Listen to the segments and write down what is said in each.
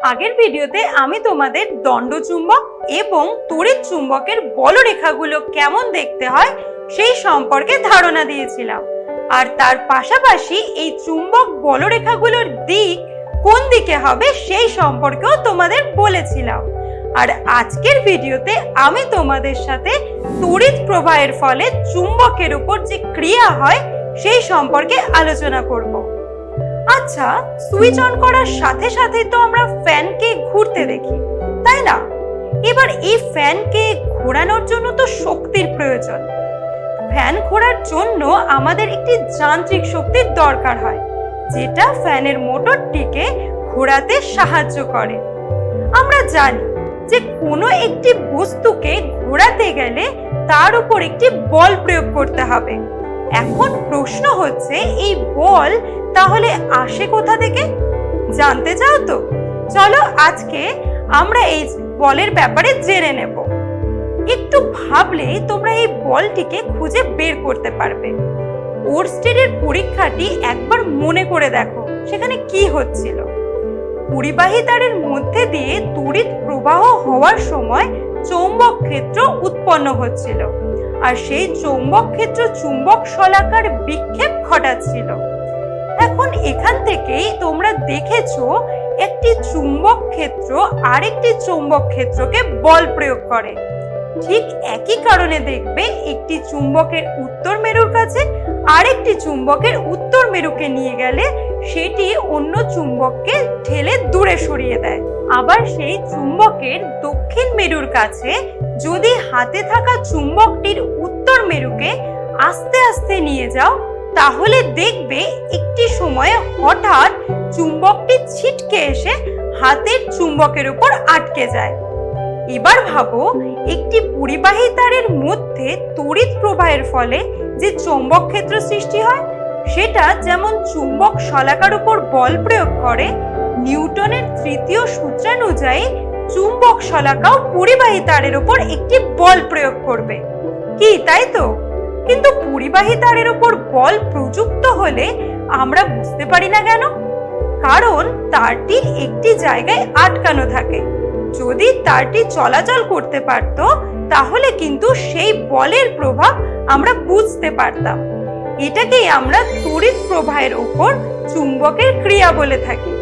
আগের ভিডিওতে আমি তোমাদের দণ্ডচুম্বক এবং তড়িৎ চুম্বকের বলরেখাগুলো কেমন দেখতে হয় সেই সম্পর্কে ধারণা দিয়েছিলাম। আর তার পাশাপাশি এই চুম্বক বলরেখাগুলোর দিক কোন দিকে হবে সেই সম্পর্কেও তোমাদের বলেছিলাম। আর আজকের ভিডিওতে আমি তোমাদের সাথে তড়িৎ প্রবাহের ফলে চুম্বকের উপর যে ক্রিয়া হয় সেই সম্পর্কে আলোচনা করব। আচ্ছা সুইচ অন করার সাথে সাথে তো আমরা ফ্যানকে ঘুরতে দেখি, তাই না? এবার এই ফ্যানকে ঘোরানোর জন্য তো শক্তির প্রয়োজন। ফ্যান ঘোরার জন্য আমাদের একটি যান্ত্রিক শক্তির দরকার হয়, যেটা ফ্যানের মোটরটিকে ঘোরাতে সাহায্য করে। আমরা জানি যে কোনো একটি বস্তুকে ঘোরাতে গেলে তার উপর একটি বল প্রয়োগ করতে হবে। এখন প্রশ্ন হচ্ছে, এই বল তাহলে আসে কোথা থেকে? জানতে চাও তো? চলো আজকে আমরা এই বলের ব্যাপারে জেনে নেব। একটু ভাবলেই তোমরা এই বলটিকে খুঁজে বের করতে পারবে। ওরস্টেডের পরীক্ষাটি একবার মনে করে দেখো, সেখানে কি হচ্ছিল। পরিবাহী তারের মধ্যে দিয়ে তড়িৎ প্রবাহ হওয়ার সময় চৌম্বক ক্ষেত্র উৎপন্ন হচ্ছিল, আর সেই চৌম্বক ক্ষেত্র চুম্বক শলাকার বিক্ষেপ ঘটাচ্ছিল। এখন এখান থেকেই তোমরা দেখেছ একটি চুম্বক ক্ষেত্র আরেকটি চৌম্বক ক্ষেত্রকে বল প্রয়োগ করে। ঠিক একই কারণে দেখবে একটি চুম্বকের উত্তর মেরুর কাছে আরেকটি চুম্বকের উত্তর মেরুকে নিয়ে গেলে সেটি অন্য চুম্বককে ঠেলে দূরে সরিয়ে দেয়। আবার সেই চুম্বকের দক্ষিণ মেরুর কাছে যদি হাতে থাকা চুম্বকটির উত্তর মেরুকে আস্তে আস্তে নিয়ে যাও তাহলে দেখবে একটি সময়ে হঠাৎ চুম্বকটি ছিটকে এসে হাতের চুম্বকের উপর আটকে যায়। এবার ভাবো, একটি পরিবাহী তারের মধ্যে তড়িৎ প্রবাহের ফলে যে চৌম্বক ক্ষেত্র সৃষ্টি হয়, সেটা যেমন চুম্বক শলাকার উপর বল প্রয়োগ করে, নিউটনের তৃতীয় সূত্রানুযায়ী চুম্বক শলাকাও পরিবাহী তারের উপর একটি বল প্রয়োগ করবে। কি, তাই তো? কিন্তু পরিবাহী তারের উপর বল প্রযুক্ত হলে আমরা বুঝতে পারি না কেন? কারণ তারটি একটি জায়গায় আটকানো থাকে। যদি তারটি চলাচল করতে পারত, তাহলে কিন্তু সেই বলের প্রভাব আমরা বুঝতে পারতাম। এটাকেই আমরা তড়িৎ প্রবাহের উপর চুম্বকের ক্রিয়া বলে থাকি।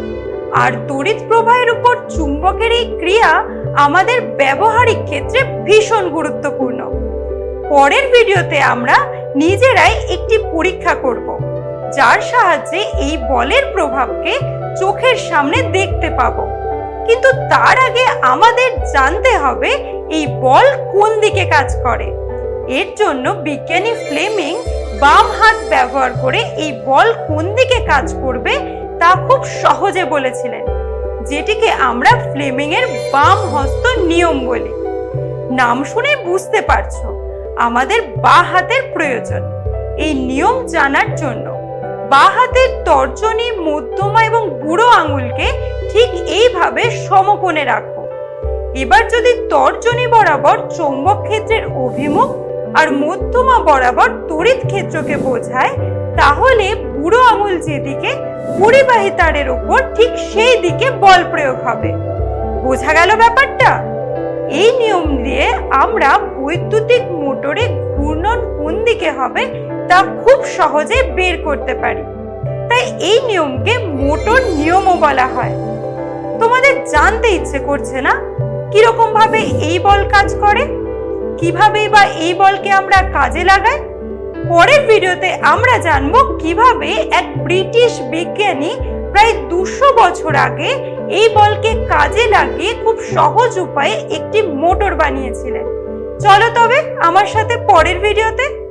আর তড়িৎ প্রবাহের উপর চুম্বকের এই ক্রিয়া আমাদের ব্যবহারিক ক্ষেত্রে ভীষণ গুরুত্বপূর্ণ। পরের ভিডিওতে আমরা নিজেরাই একটি পরীক্ষা করব, যার সাহায্যে এই বলের প্রভাবকে চোখের সামনে দেখতে পাবো। কিন্তু তার আগে আমাদের জানতে হবে এই বল কোন দিকে কাজ করে। এর জন্য বিজ্ঞানী ফ্লেমিং বাম হাত ব্যবহার করে এই বল কোন দিকে কাজ করবে তা খুব সহজে বলেছিলেন, যেটিকে আমরা ফ্লেমিং এর বাম হস্ত নিয়ম বলি। নাম শুনে বুঝতে পারছ। আমাদের বা হাতের প্রয়োজন। এই নিয়ম জানার জন্য বা হাতের তর্জনী, মধ্যমা এবং বুড়ো আঙুলকে ঠিক এইভাবে সমকোণে রাখো। এবার যদি তর্জনী বরাবর চৌম্বক ক্ষেত্রের অভিমুখ আর মধ্যমা বরাবর তড়িৎ ক্ষেত্রকে বোঝায়, তাহলে বুড়ো আঙুল যেদিকে পরিবাহী তারের উপর ঠিক সেই দিকে বল প্রয়োগ হবে। বোঝা গেল ব্যাপারটা? এই নিয়ম দিয়ে আমরা বৈদ্যুতিক মোটরে ঘূর্ণন কোন দিকে হবে তা খুব সহজে বের করতে পারি। তাই এই নিয়মকে মোটর নিয়মও বলা হয়। তোমাদের জানতে ইচ্ছে করছে না কীরকম ভাবে এই বল কাজ করে? কীভাবে বা এই বলকে আমরা কাজে লাগাই? পরের ভিডিওতে আমরা জানব কীভাবে এক ব্রিটিশ বিজ্ঞানী প্রায় দুশো বছর আগে এই বলকে কাজে লাগিয়ে খুব সহজ উপায়ে একটি মোটর বানিয়েছিলেন। চলো তবে আমার সাথে পরের ভিডিওতে